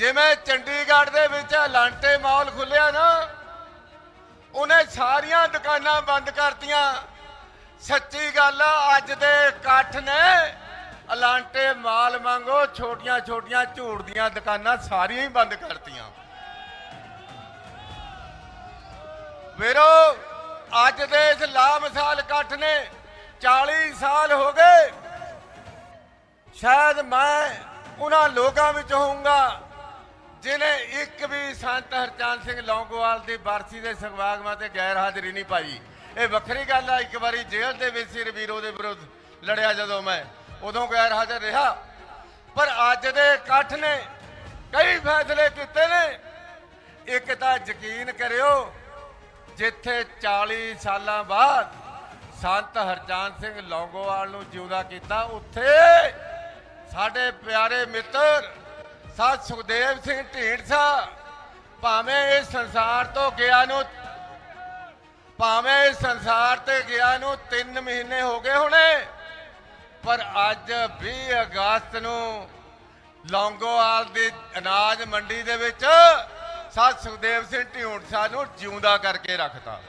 ਜਿਵੇਂ ਚੰਡੀਗੜ੍ਹ ਦੇ ਵਿੱਚ ਲਾਂਟੇ ਮਾਲ ਖੁੱਲਿਆ ਨਾ, ਉਹਨੇ ਸਾਰੀਆਂ ਦੁਕਾਨਾਂ ਬੰਦ ਕਰਤੀਆਂ। ਸੱਚੀ ਗੱਲ ਅੱਜ ਦੇ ਇਕੱਠ ਨੇ ਅਲਾਂਟੇ ਮਾਲ ਮੰਗੋ ਛੋਟੀਆਂ ਛੋਟੀਆਂ ਝੂੜ ਦੀਆਂ ਦੁਕਾਨਾਂ ਸਾਰੀਆਂ ਹੀ ਬੰਦ ਕਰਤੀਆਂ। ਵੀਰੋ, ਅੱਜ ਦੇ ਇਸ ਲਾਮਿਸਾਲ ਇਕੱਠ ਨੇ 40 ਸਾਲ ਹੋ ਗਏ। ਸ਼ਾਇਦ ਮੈਂ ਉਹਨਾਂ ਲੋਕਾਂ ਵਿੱਚ ਹੋਊਂਗਾ। ਜਿਹਨੇ ਇੱਕ ਵੀ ਸੰਤ ਹਰਚੰਦ ਸਿੰਘ ਲੌਂਗੋਵਾਲ ਦੀ ਬਰਸੀ ਦੇ ਸਗਵਾਗਮਾਂ ਤੇ ਗੈਰ ਹਾਜ਼ਰੀ ਨਹੀਂ ਪਾਈ। ਇਹ ਵੱਖਰੀ ਗੱਲ ਆ, ਇੱਕ ਵਾਰੀ ਜੇਲ੍ਹ ਦੇ ਵਿੱਚ ਸੀ ਰਵੀਰੋ ਦੇ ਵਿਰੁੱਧ ਲੜਿਆ ਜਦੋਂ ਮੈਂ, ਉਦੋਂ ਗੈਰ ਹਾਜ਼ਰ ਰਿਹਾ। ਪਰ ਅੱਜ ਦੇ ਇਕੱਠ ਨੇ ਕਈ ਫੈਸਲੇ ਕੀਤੇ ਨੇ। ਇੱਕ ਤਾਂ ਯਕੀਨ ਕਰਿਓ, ਜਿੱਥੇ 40 ਸਾਲਾਂ ਬਾਅਦ ਸੰਤ ਹਰਚੰਦ ਸਿੰਘ ਲੌਂਗੋਵਾਲ ਨੂੰ ਜਿਉਂਦਾ ਕੀਤਾ, ਉੱਥੇ ਸਾਡੇ ਪਿਆਰੇ ਮਿੱਤਰ ਸਾਧ ਸੁਖਦੇਵ ਸਿੰਘ ਢੀਂਡਸਾ ਭਾਵੇਂ ਇਸ ਸੰਸਾਰ ਤੋਂ ਗਿਆ ਨੂੰ ਭਾਵੇਂ ਇਸ ਸੰਸਾਰ ਤੇ ਗਿਆ ਨੂੰ 3 ਮਹੀਨੇ ਹੋ ਗਏ ਹੋਣੇ, ਪਰ ਅੱਜ 20 ਅਗਸਤ ਨੂੰ ਲੌਂਗੋਵਾਲ ਦੀ ਅਨਾਜ ਮੰਡੀ ਦੇ ਵਿੱਚ ਸਾਧ ਸੁਖਦੇਵ ਸਿੰਘ ਢੀਂਡਸਾ ਨੂੰ ਜਿਉਂਦਾ ਕਰਕੇ ਰੱਖਤਾ।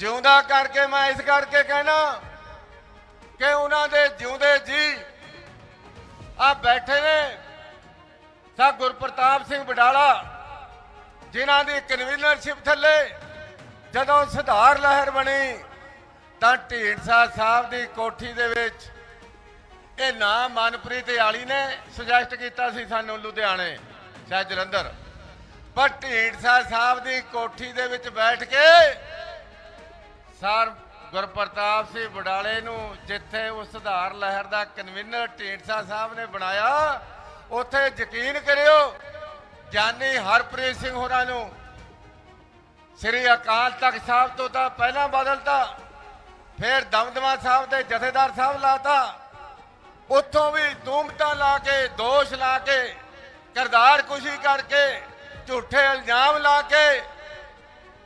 ਜਿਉਂਦਾ ਕਰਕੇ ਮੈਂ ਇਸ ਕਰਕੇ ਕਹਿਣਾ ਕਿ ਉਹਨਾਂ ਦੇ ਜਿਉਂਦੇ ਜੀ ਆ ਬੈਠੇ ਨੇ ਸਾ ਗੁਰਪ੍ਰਤਾਪ ਸਿੰਘ ਬਡਾਲਾ ਜਿਨ੍ਹਾਂ ਦੀ ਕਨਵੀਨਰਸ਼ਿਪ ਥੱਲੇ ਜਦੋਂ ਸੁਧਾਰ ਲਹਿਰ ਬਣੀ, ਤਾਂ ਢੀਂਡਸਾ ਸਾਹਿਬ ਦੀ ਕੋਠੀ ਦੇ ਵਿੱਚ ਇਹ ਨਾਮ ਮਨਪ੍ਰੀਤ ਆਲੀ ਨੇ ਸੁਜੈਸਟ ਕੀਤਾ ਸੀ ਸਾਨੂੰ ਲੁਧਿਆਣੇ, ਸ਼ਾਇਦ ਜਲੰਧਰ। ਪਰ ਢੀਂਡਸਾ ਸਾਹਿਬ ਦੀ ਕੋਠੀ ਦੇ ਵਿੱਚ ਬੈਠ ਕੇ ਸਰ ਗੁਰਪ੍ਰਤਾਪ ਸਿੰਘ ਬਡਾਲੇ ਨੂੰ ਜਿੱਥੇ ਉਸ ਸੁਧਾਰ ਲਹਿਰ ਦਾ ਕਨਵੀਨਰ ਢੀਂਡਸਾ ਸਾਹਿਬ ਨੇ ਬਣਾਇਆ, ਉੱਥੇ ਯਕੀਨ ਕਰਿਓ ਗਿਆਨੀ ਹਰਪ੍ਰੀਤ ਸਿੰਘ ਹੋਰਾਂ ਨੂੰ ਸ੍ਰੀ ਅਕਾਲ ਤਖਤ ਸਾਹਿਬ ਤੋਂ ਤਾਂ ਪਹਿਲਾਂ ਬਦਲਤਾ, ਫਿਰ ਦਮਦਮਾ ਸਾਹਿਬ ਦੇ ਜਥੇਦਾਰ ਸਾਹਿਬ ਲਾਤਾ, ਉੱਥੋਂ ਵੀ ਤੂਮਤਾਂ ਲਾ ਕੇ, ਦੋਸ਼ ਲਾ ਕੇ, ਕਰਦਾਰ ਕੁਸ਼ੀ ਕਰਕੇ, ਝੂਠੇ ਇਲਜ਼ਾਮ ਲਾ ਕੇ,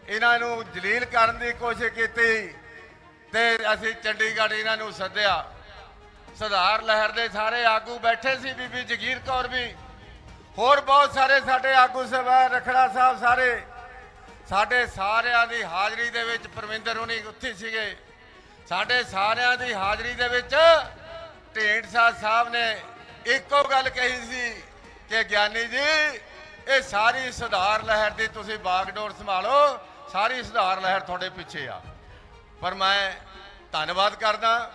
ਇਹਨਾਂ ਨੂੰ ਜਲੀਲ ਕਰਨ ਦੀ ਕੋਸ਼ਿਸ਼ ਕੀਤੀ। ਤੇ ਅਸੀਂ ਚੰਡੀਗੜ੍ਹ ਇਹਨਾਂ ਨੂੰ ਸੱਦਿਆ। ਸੁਧਾਰ ਲਹਿਰ ਦੇ ਸਾਰੇ ਆਗੂ ਬੈਠੇ ਸੀ, ਬੀਬੀ ਜਗੀਰ ਕੌਰ ਵੀ। ਹੋਰ ਬਹੁਤ ਸਾਰੇ ਸਾਡੇ ਆਗੂ ਸਭਾ ਰਖੜਾ ਸਾਹਿਬ ਸਾਰੇ। ਸਾਡੇ ਸਾਰਿਆਂ ਦੀ ਹਾਜ਼ਰੀ ਦੇ ਵਿੱਚ ਪਰਵਿੰਦਰ ਹੋਣੀ ਉੱਥੇ ਸੀਗੇ। ਸਾਡੇ ਸਾਰਿਆਂ ਦੀ ਹਾਜ਼ਰੀ ਦੇ ਵਿੱਚ ਢੇਂਡਸਾ ਸਾਹਿਬ ਨੇ ਇੱਕੋ ਗੱਲ ਕਹੀ ਸੀ ਕਿ ਗਿਆਨੀ ਜੀ, ਇਹ ਸਾਰੀ ਸੁਧਾਰ ਲਹਿਰ ਦੀ ਤੁਸੀਂ ਬਾਗਡੋਰ ਸੰਭਾਲੋ, ਸਾਰੀ ਸੁਧਾਰ ਲਹਿਰ ਤੁਹਾਡੇ ਪਿੱਛੇ ਆ। ਪਰ ਮੈਂ ਧੰਨਵਾਦ ਕਰਦਾ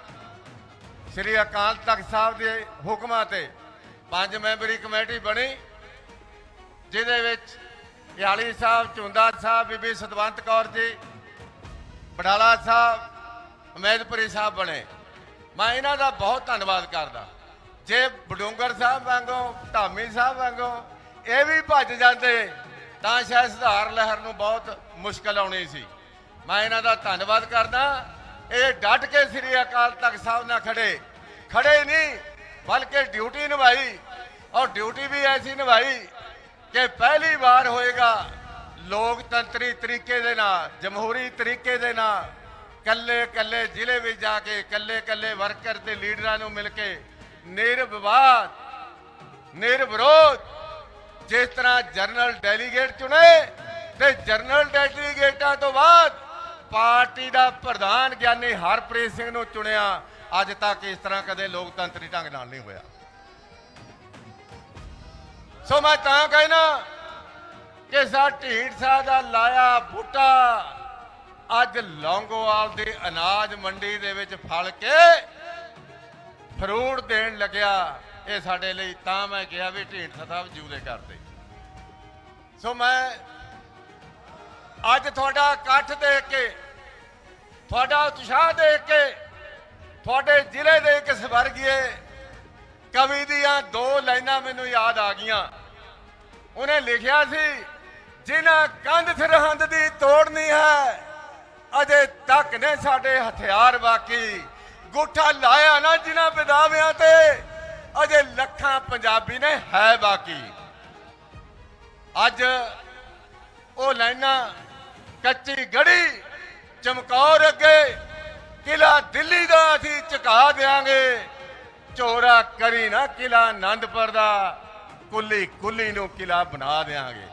ਸ੍ਰੀ ਅਕਾਲ ਤਖਤ ਸਾਹਿਬ ਦੇ ਹੁਕਮਾਂ ਤੇ ਪੰਜ ਮੈਂਬਰੀ ਕਮੇਟੀ ਬਣੀ, ਜਿਹਦੇ ਵਿੱਚ ਯਾਲੀ ਸਾਹਿਬ, ਚੁੰਦਾ ਸਾਹਿਬ, ਬੀਬੀ ਸਤਵੰਤ ਕੌਰ ਜੀ, ਬਡਾਲਾ ਸਾਹਿਬ ਉਮੈਦਪੁਰੀ ਸਾਹਿਬ ਬਣੇ। ਮੈਂ ਇਹਨਾਂ ਦਾ ਬਹੁਤ ਧੰਨਵਾਦ ਕਰਦਾ। ਜੇ ਬਡੂੰਗਰ ਸਾਹਿਬ ਵਾਂਗੋ, ਧਾਮੀ ਸਾਹਿਬ ਵਾਂਗੋ ਇਹ ਵੀ ਭੱਜ ਜਾਂਦੇ, ਤਾਂ ਸ਼ਾਇਦ ਸੁਧਾਰ ਲਹਿਰ ਨੂੰ ਬਹੁਤ ਮੁਸ਼ਕਲ ਆਉਣੀ ਸੀ। ਮੈਂ ਇਹਨਾਂ ਦਾ ਧੰਨਵਾਦ ਕਰਦਾ। ਇਹ ਡਟ ਕੇ ਸ੍ਰੀ ਅਕਾਲ ਤਖਤ ਸਾਹਿਬ ਨਾਲ ਖੜੇ। ਖੜੇ ਨਹੀਂ, ਬਲਕਿ ਡਿਊਟੀ ਨਿਭਾਈ। ਔਰ ਡਿਊਟੀ ਵੀ ਐਸੀ ਨਿਭਾਈ ਕਿ ਪਹਿਲੀ ਵਾਰ ਹੋਏਗਾ ਲੋਕਤੰਤਰੀ ਤਰੀਕੇ ਦੇ ਨਾਲ, ਜਮਹੂਰੀ ਤਰੀਕੇ ਦੇ ਨਾਲ ਕੱਲੇ ਕੱਲੇ ਜ਼ਿਲ੍ਹੇ ਵਿੱਚ ਜਾ ਕੇ ਕੱਲੇ ਕੱਲੇ ਵਰਕਰ ਤੇ ਲੀਡਰਾਂ ਨੂੰ ਮਿਲ ਕੇ ਨਿਰਵਿਵਾਦ, ਨਿਰਵਿਰੋਧ, ਜਿਸ ਤਰ੍ਹਾਂ ਜਨਰਲ ਡੈਲੀਗੇਟ ਚੁਣੇ ਤੇ ਜਨਰਲ ਡੈਲੀਗੇਟਾਂ ਤੋਂ ਬਾਅਦ ਪਾਰਟੀ ਦਾ ਪ੍ਰਧਾਨ ਗਿਆਨੀ ਹਰਪ੍ਰੀਤ ਸਿੰਘ ਨੂੰ ਚੁਣਿਆ, ਅੱਜ ਤੱਕ ਇਸ ਤਰ੍ਹਾਂ ਕਦੇ ਲੋਕਤੰਤਰੀ ਢੰਗ ਨਾਲ ਨਹੀਂ ਹੋਇਆ। ਸੋ ਮੈਂ ਤਾਂ ਕਹਿਣਾ ਕਿ ਸਾ ਢੀਂਡਸਾ ਦਾ ਲਾਇਆ ਬੂਟਾ, ਅੱਜ ਲੌਂਗੋਵਾਲ ਦੀ ਅਨਾਜ ਮੰਡੀ ਦੇ ਵਿੱਚ ਫਲ ਕੇ ਫਰੂਟ ਦੇਣ ਲੱਗਿਆ। ਇਹ ਸਾਡੇ ਲਈ ਤਾਂ ਮੈਂ ਕਿਹਾ ਵੀ ਢੀਂਡਸਾ ਸਾਹਿਬ ਜੂਦੇ ਕਰਦੇ। ਸੋ ਮੈਂ ਅੱਜ ਤੁਹਾਡਾ ਇਕੱਠ ਦੇਖ ਕੇ, ਤੁਹਾਡਾ ਉਤਸ਼ਾਹ ਦੇਖ ਕੇ, ਤੁਹਾਡੇ ਜ਼ਿਲ੍ਹੇ ਦੇ ਇੱਕ ਸਵਰਗੀਏ ਕਵੀ ਦੀਆਂ ਦੋ ਲਾਈਨਾਂ ਮੈਨੂੰ ਯਾਦ ਆ ਗਈਆਂ। ਉਹਨੇ ਲਿਖਿਆ ਸੀ, ਜਿਨ੍ਹਾਂ ਕੰਧ ਸਰਹੰਦ ਦੀ ਤੋੜਨੀ ਹੈ, ਅਜੇ ਤੱਕ ਨੇ ਸਾਡੇ ਹਥਿਆਰ ਬਾਕੀ। ਗੁੱਠਾ ਲਾਇਆ ਨਾ ਜਿਨ੍ਹਾਂ ਵਿਦਾਵਿਆਂ ਤੇ, ਅਜੇ ਲੱਖਾਂ ਪੰਜਾਬੀ ਨੇ ਹੈ ਬਾਕੀ। ਅੱਜ ਉਹ ਲਾਈਨਾਂ ਕੱਚੀ ਗੜੀ ਚਮਕੌਰ ਅੱਗੇ, ਕਿਲਾ ਦਿੱਲੀ ਦਾ ਅਸੀਂ ਝੁਕਾ ਦੇਾਂਗੇ ਚੋਰਾ ਕਰੀ ਨਾ ਕਿਲਾ ਆਨੰਦਪੁਰ ਦਾ ਕੁੱਲੀ ਕੁੱਲੀ ਨੂੰ ਕਿਲਾ ਬਣਾ ਦੇਾਂਗੇ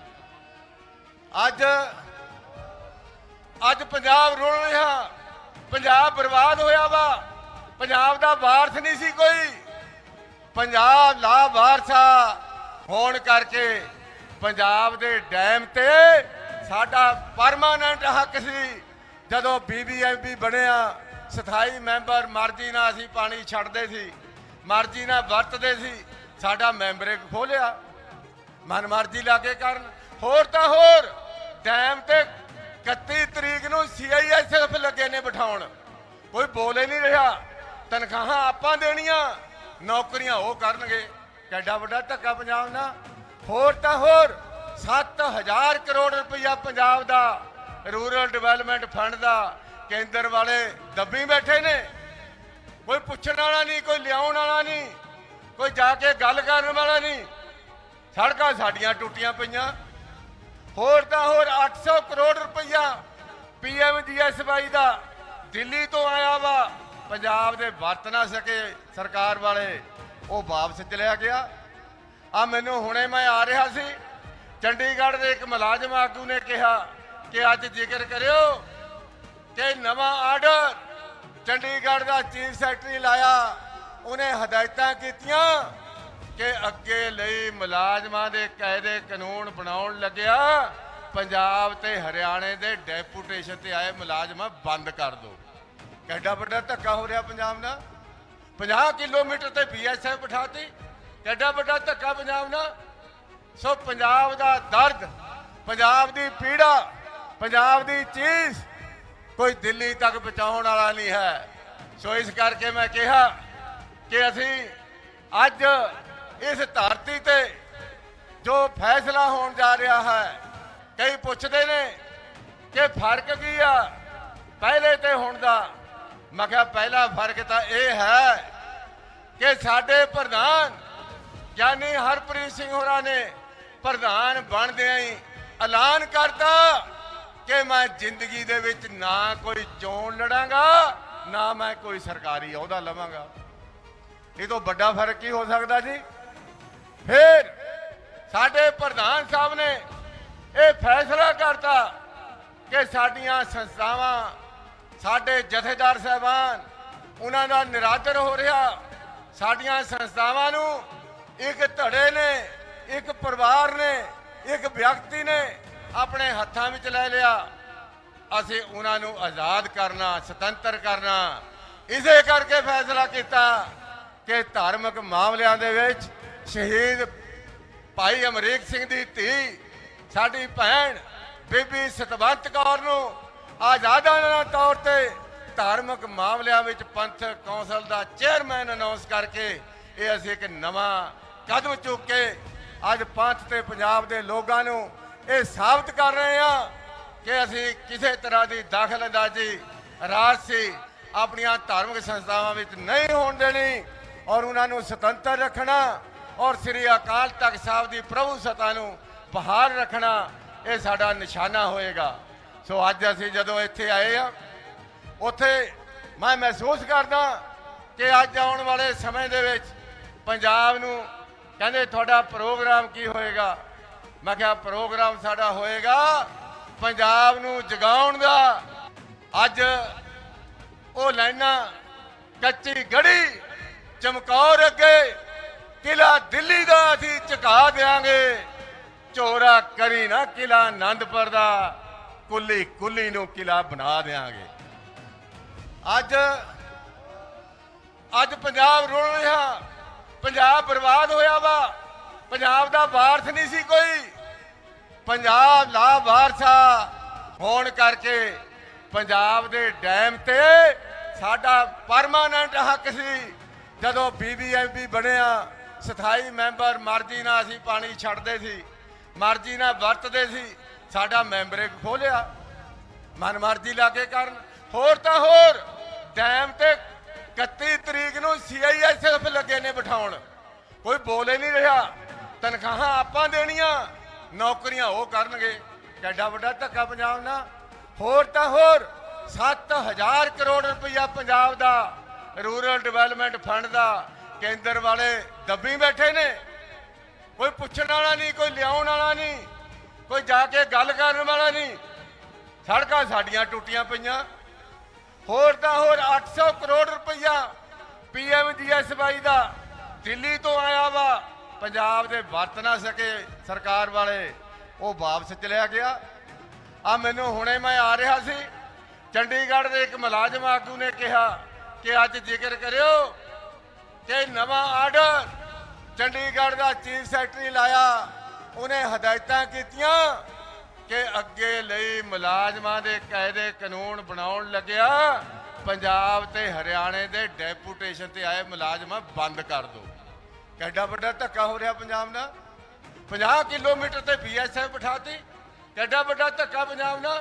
ਅੱਜ ਅੱਜ ਪੰਜਾਬ ਰੁਲ ਰਿਹਾ, ਪੰਜਾਬ ਬਰਬਾਦ ਹੋਇਆ ਵਾ। ਪੰਜਾਬ ਦਾ ਵਾਰਸ ਨਹੀਂ ਸੀ ਕੋਈ। ਪੰਜਾਬ ਲਾ ਵਾਰਸਾ ਹੋਣ ਕਰਕੇ ਪੰਜਾਬ ਦੇ ਡੈਮ ਤੇ ਸਾਡਾ ਪਰਮਾਨੈਂਟ ਹੱਕ ਸੀ। ਜਦੋਂ ਬੀਬੀਐਮਬੀ ਬਣਿਆ, ਸਥਾਈ ਮੈਂਬਰ ਮਰਜ਼ੀ ਨਾਲ ਅਸੀਂ ਪਾਣੀ ਛੱਡਦੇ ਸੀ। ਮਰਜ਼ੀ ਨਾਲ ਵਰਤਦੇ ਸੀ। ਸਾਡਾ ਮੈਂਬਰੇ ਖੋਲਿਆ। ਮਨ ਮਰਜ਼ੀ ਲਾਗੇ ਕਰਨ। ਹੋਰ ਤਾਂ ਹੋਰ। ਡੈਮ ਤੇ 31 ਤਰੀਕ ਨੂੰ ਸੀਆਈਐਸਐਫ ਲੱਗੇ ਨੇ ਬਿਠਾਉਣ। ਕੋਈ ਬੋਲੇ ਨਹੀਂ ਰਿਹਾ। ਤਨਖਾਹਾਂ ਆਪਾਂ ਦੇਣੀਆਂ। ਨੌਕਰੀਆਂ ਉਹ ਕਰਨਗੇ। ਕਿੱਡਾ ਵੱਡਾ ਧੱਕਾ ਪੰਜਾਬ ਨਾਲ। ਹੋਰ ਤਾਂ ਹੋਰ। 7000 ਕਰੋੜ ਰੁਪਇਆ ਪੰਜਾਬ ਦਾ ਰੂਰਲ ਡਿਵੈਲਪਮੈਂਟ ਫੰਡ ਦਾ ਕੇਂਦਰ ਵਾਲੇ ਦੱਬੀ ਬੈਠੇ ਨੇ। ਕੋਈ ਪੁੱਛਣ ਵਾਲਾ ਨਹੀਂ, ਕੋਈ ਲਿਆਉਣ ਵਾਲਾ ਨਹੀਂ, ਕੋਈ ਜਾ ਕੇ ਗੱਲ ਕਰਨ ਵਾਲਾ ਨਹੀਂ। ਸੜਕਾਂ ਸਾਡੀਆਂ ਟੁੱਟੀਆਂ ਪਈਆਂ। ਹੋਰ ਤਾਂ ਹੋਰ 800 ਕਰੋੜ ਰੁਪਈਆ ਪੀਐਮਜੀਐਸਵਾਈ ਦਾ ਦਿੱਲੀ ਤੋਂ ਆਇਆ ਵਾ। ਪੰਜਾਬ ਦੇ ਵਰਤ ਨਾ ਸਕੇ ਸਰਕਾਰ ਵਾਲੇ। ਉਹ ਵਾਪਸ ਚਲਿਆ ਗਿਆ। ਆ ਮੈਨੂੰ ਹੁਣੇ ਮੈਂ ਆ ਰਿਹਾ ਸੀ। ਚੰਡੀਗੜ੍ਹ ਦੇ ਇੱਕ ਮੁਲਾਜ਼ਮ ਆਗੂ ਨੇ ਕਿਹਾ ਕਿ ਅੱਜ ਜ਼ਿਕਰ ਕਰਿਓ ਕਿ ਨਵਾਂ ਆਰਡਰ ਚੰਡੀਗੜ੍ਹ ਦਾ ਚੀਫ ਸੈਕਟਰੀ ਲਾਇਆ। ਉਹਨੇ ਹਦਾਇਤਾਂ ਕੀਤੀਆਂ ਕਿ ਅੱਗੇ ਲਈ ਮੁਲਾਜ਼ਮਾਂ ਦੇ ਕਾਇਦੇ ਕਾਨੂੰਨ ਬਣਾਉਣ ਲੱਗਿਆ। ਪੰਜਾਬ ਤੇ ਹਰਿਆਣੇ ਦੇ ਡੈਪੂਟੇਸ਼ਨ ਤੇ ਆਏ ਮੁਲਾਜ਼ਮਾਂ ਬੰਦ ਕਰ ਦਿਓ ਕਿੱਡਾ ਵੱਡਾ ਧੱਕਾ ਹੋ ਰਿਹਾ ਪੰਜਾਬ ਨਾਲ। 50 ਕਿਲੋਮੀਟਰ ਤੇ ਬੀਐਸਐਫ ਬਿਠਾਤੀ। ਕਿੱਡਾ ਵੱਡਾ ਧੱਕਾ ਪੰਜਾਬ ਨਾਲ। ਸੋ ਪੰਜਾਬ ਦਾ ਦਰਦ, ਪੰਜਾਬ ਦੀ ਪੀੜਾ, ਪੰਜਾਬ ਦੀ ਚੀਜ਼ ਕੋਈ ਦਿੱਲੀ ਤੱਕ ਪਹੁੰਚਾਉਣ ਵਾਲਾ ਨਹੀਂ ਹੈ। ਸੋ ਇਸ ਕਰਕੇ ਮੈਂ ਕਿਹਾ ਕਿ ਅਸੀਂ ਅੱਜ ਇਸ ਧਰਤੀ ਤੇ ਜੋ ਫੈਸਲਾ ਹੋਣ ਜਾ ਰਿਹਾ ਹੈ, ਕਈ ਪੁੱਛਦੇ ਨੇ ਕਿ ਫ਼ਰਕ ਕੀ ਆ? ਪਹਿਲੇ ਤੇ ਹੁਣ ਦਾ। ਮੈਂ ਕਿਹਾ ਪਹਿਲਾ ਫ਼ਰਕ ਤਾਂ ਇਹ ਹੈ ਕਿ ਸਾਡੇ ਪ੍ਰਧਾਨ ਗਿਆਨੀ ਹਰਪ੍ਰੀਤ ਸਿੰਘ ਹੋਰਾਂ ਨੇ ਪ੍ਰਧਾਨ ਬਣਦਿਆਂ ਹੀ ਐਲਾਨ ਕਰਤਾ ਕਿ ਮੈਂ ਜ਼ਿੰਦਗੀ ਦੇ ਵਿੱਚ ਨਾ ਕੋਈ ਚੋਣ ਲੜਾਂਗਾ, ਨਾ ਮੈਂ ਕੋਈ ਸਰਕਾਰੀ ਅਹੁਦਾ ਲਵਾਂਗਾ। ਇਹ ਤੋਂ ਵੱਡਾ ਫ਼ਰਕ ਕੀ ਹੋ ਸਕਦਾ ਜੀ? ਫਿਰ ਸਾਡੇ ਪ੍ਰਧਾਨ ਸਾਹਿਬ ਨੇ ਇਹ ਫੈਸਲਾ ਕਰਤਾ ਕਿ ਸਾਡੀਆਂ ਸੰਸਥਾਵਾਂ, ਸਾਡੇ ਜਥੇਦਾਰ ਸਾਹਿਬਾਨ, ਉਹਨਾਂ ਦਾ ਨਿਰਾਦਰ ਹੋ ਰਿਹਾ। ਸਾਡੀਆਂ ਸੰਸਥਾਵਾਂ ਨੂੰ ਇੱਕ ਧੜੇ ਨੇ ਇੱਕ ਪਰਿਵਾਰ ਨੇ, ਇੱਕ ਵਿਅਕਤੀ ਨੇ ਆਪਣੇ ਹੱਥਾਂ ਵਿੱਚ ਲੈ ਲਿਆ। ਅਸੀਂ ਉਹਨਾਂ ਨੂੰ ਆਜ਼ਾਦ ਕਰਨਾ, ਸੁਤੰਤਰ ਕਰਨਾ। ਇਸੇ ਕਰਕੇ ਫੈਸਲਾ ਕੀਤਾ ਕਿ ਧਾਰਮਿਕ ਮਾਮਲਿਆਂ ਦੇ ਵਿੱਚ ਸ਼ਹੀਦ ਭਾਈ ਅਮਰੀਕ ਸਿੰਘ ਦੀ ਧੀ, ਸਾਡੀ ਭੈਣ ਬੀਬੀ ਸਤਵੰਤ ਕੌਰ ਨੂੰ ਆਜ਼ਾਦਾਨਾ ਤੌਰ ਤੇ ਧਾਰਮਿਕ ਮਾਮਲਿਆਂ ਵਿੱਚ ਪੰਥਕ ਕੌਂਸਲ ਦਾ ਚੇਅਰਮੈਨ ਅਨਾਉਂਸ ਕਰਕੇ ਇਹ ਅਸੀਂ ਇੱਕ ਨਵਾਂ ਕਦਮ ਚੁੱਕ ਕੇ ਅੱਜ ਪੰਥ ਤੇ ਪੰਜਾਬ ਦੇ ਲੋਕਾਂ ਨੂੰ ਇਹ ਸਾਬਤ ਕਰ ਰਹੇ ਹਾਂ ਕਿ ਅਸੀਂ ਕਿਸੇ ਤਰ੍ਹਾਂ ਦੀ ਦਖਲਅੰਦਾਜ਼ੀ ਰਾਜਸੀ ਆਪਣੀਆਂ ਧਾਰਮਿਕ ਸੰਸਥਾਵਾਂ ਵਿੱਚ ਨਹੀਂ ਹੋਣ ਦੇਣੀ ਔਰ ਉਹਨਾਂ ਨੂੰ ਸੁਤੰਤਰ ਰੱਖਣਾ ਔਰ ਸ੍ਰੀ ਅਕਾਲ ਤਖਤ ਸਾਹਿਬ ਦੀ ਪ੍ਰਭੂ ਸਤਾ ਨੂੰ ਬਹਾਲ ਰੱਖਣਾ, ਇਹ ਸਾਡਾ ਨਿਸ਼ਾਨਾ ਹੋਏਗਾ। ਸੋ ਅੱਜ ਅਸੀਂ ਜਦੋਂ ਇੱਥੇ ਆਏ ਆ ਉੱਥੇ ਮੈਂ ਮਹਿਸੂਸ ਕਰਦਾ ਕਿ ਅੱਜ ਆਉਣ ਵਾਲੇ ਸਮੇਂ ਦੇ ਵਿੱਚ ਪੰਜਾਬ ਨੂੰ ਕਹਿੰਦੇ ਤੁਹਾਡਾ ਪ੍ਰੋਗਰਾਮ ਕੀ ਹੋਏਗਾ? ਮੈਂ ਕਿਹਾ, ਪ੍ਰੋਗਰਾਮ ਸਾਡਾ ਹੋਏਗਾ ਪੰਜਾਬ ਨੂੰ ਜਗਾਉਣ ਦਾ। ਅੱਜ ਉਹ ਲਾਈਨਾਂ ਕੱਚੀ ਗੜੀ ਚਮਕੌਰ ਅੱਗੇ ਕਿਲਾ ਦਿੱਲੀ ਦਾ ਅਸੀਂ ਝੁਕਾ ਦੇਾਂਗੇ ਚੋਰਾ ਕਰੀ ਨਾ ਕਿਲਾ ਆਨੰਦਪੁਰ ਦਾ ਕੁੱਲੀ ਕੁੱਲੀ ਨੂੰ ਕਿਲਾ ਬਣਾ ਦੇਾਂਗੇ ਅੱਜ ਅੱਜ ਪੰਜਾਬ ਰੁਲ ਰਿਹਾ। ਪੰਜਾਬ ਬਰਬਾਦ ਹੋਇਆ ਵਾ। ਪੰਜਾਬ ਦਾ ਵਾਰਸ ਨਹੀਂ ਸੀ ਕੋਈ। ਪੰਜਾਬ ਲਾ ਵਾਰਸਾ ਹੋਣ ਕਰਕੇ ਪੰਜਾਬ ਦੇ ਡੈਮ ਤੇ ਸਾਡਾ ਪਰਮਾਨੈਂਟ ਹੱਕ ਸੀ। ਜਦੋਂ ਬੀਬੀਐਮਬੀ ਬਣਿਆ, ਸਥਾਈ ਮੈਂਬਰ ਮਰਜ਼ੀ ਨਾਲ ਅਸੀਂ ਪਾਣੀ ਛੱਡਦੇ ਸੀ। ਮਰਜ਼ੀ ਨਾਲ ਵਰਤਦੇ ਸੀ। ਸਾਡਾ ਮੈਂਬਰੇ ਖੋਲਿਆ। ਮਨ ਮਰਜ਼ੀ ਲਾ ਕੇ ਕਰਨ। ਹੋਰ ਤਾਂ ਹੋਰ, ਡੈਮ ਤੇ 31 ਤਰੀਕ ਨੂੰ ਸੀਆਈਐਸਐਫ ਲੱਗੇ ਨੇ ਬਿਠਾਉਣ। ਕੋਈ ਬੋਲੇ ਨਹੀਂ ਰਿਹਾ। ਤਨਖਾਹਾਂ ਆਪਾਂ ਦੇਣੀਆਂ, ਨੌਕਰੀਆਂ ਉਹ ਕਰਨਗੇ। ਕਿੱਡਾ ਵੱਡਾ ਧੱਕਾ ਪੰਜਾਬ ਨਾਲ। ਹੋਰ ਤਾਂ ਹੋਰ 7000 ਕਰੋੜ ਰੁਪਇਆ ਪੰਜਾਬ ਦਾ ਰੂਰਲ ਡਿਵੈਲਪਮੈਂਟ ਫੰਡ ਦਾ ਕੇਂਦਰ ਵਾਲੇ ਦੱਬੀ ਬੈਠੇ ਨੇ। ਕੋਈ ਪੁੱਛਣ ਵਾਲਾ ਨਹੀਂ, ਕੋਈ ਲਿਆਉਣ ਵਾਲਾ ਨਹੀਂ, ਕੋਈ ਜਾ ਕੇ ਗੱਲ ਕਰਨ ਵਾਲਾ ਨਹੀਂ। ਸੜਕਾਂ ਸਾਡੀਆਂ ਟੁੱਟੀਆਂ ਪਈਆਂ। ਹੋਰ ਤਾਂ ਹੋਰ 800 ਕਰੋੜ ਰੁਪਈਆ ਪੀਐਮਜੀਐਸਵਾਈ ਦਾ ਦਿੱਲੀ ਤੋਂ ਆਇਆ ਵਾ, ਪੰਜਾਬ ਦੇ ਵਰਤ ਨਾ ਸਕੇ ਸਰਕਾਰ ਵਾਲੇ। ਉਹ ਵਾਪਸ ਚਲਿਆ ਗਿਆ। ਆ ਮੈਨੂੰ ਹੁਣੇ ਮੈਂ ਆ ਰਿਹਾ ਸੀ। ਚੰਡੀਗੜ੍ਹ ਦੇ ਇੱਕ ਮੁਲਾਜ਼ਮ ਆਗੂ ਨੇ ਕਿਹਾ ਕਿ ਅੱਜ ਜ਼ਿਕਰ ਕਰਿਓ ਕਿ ਨਵਾਂ ਆਰਡਰ ਚੰਡੀਗੜ੍ਹ ਦਾ ਚੀਫ ਸੈਕਟਰੀ ਲਾਇਆ। ਉਹਨੇ ਹਦਾਇਤਾਂ ਕੀਤੀਆਂ ਕਿ ਅੱਗੇ ਲਈ ਮੁਲਾਜ਼ਮਾਂ ਦੇ ਕਾਇਦੇ ਕਾਨੂੰਨ ਬਣਾਉਣ ਲੱਗਿਆ। ਪੰਜਾਬ ਤੇ ਹਰਿਆਣੇ ਦੇ ਡੈਪੂਟੇਸ਼ਨ ਤੇ ਆਏ ਮੁਲਾਜ਼ਮਾਂ ਬੰਦ ਕਰ ਦਿਓ ਕਿੱਡਾ ਵੱਡਾ ਧੱਕਾ ਹੋ ਰਿਹਾ ਪੰਜਾਬ ਨਾਲ। 50 ਕਿਲੋਮੀਟਰ ਤੇ ਬੀਐਸਐਫ ਬਿਠਾਤੀ। ਕਿੱਡਾ ਵੱਡਾ ਧੱਕਾ ਪੰਜਾਬ ਨਾਲ।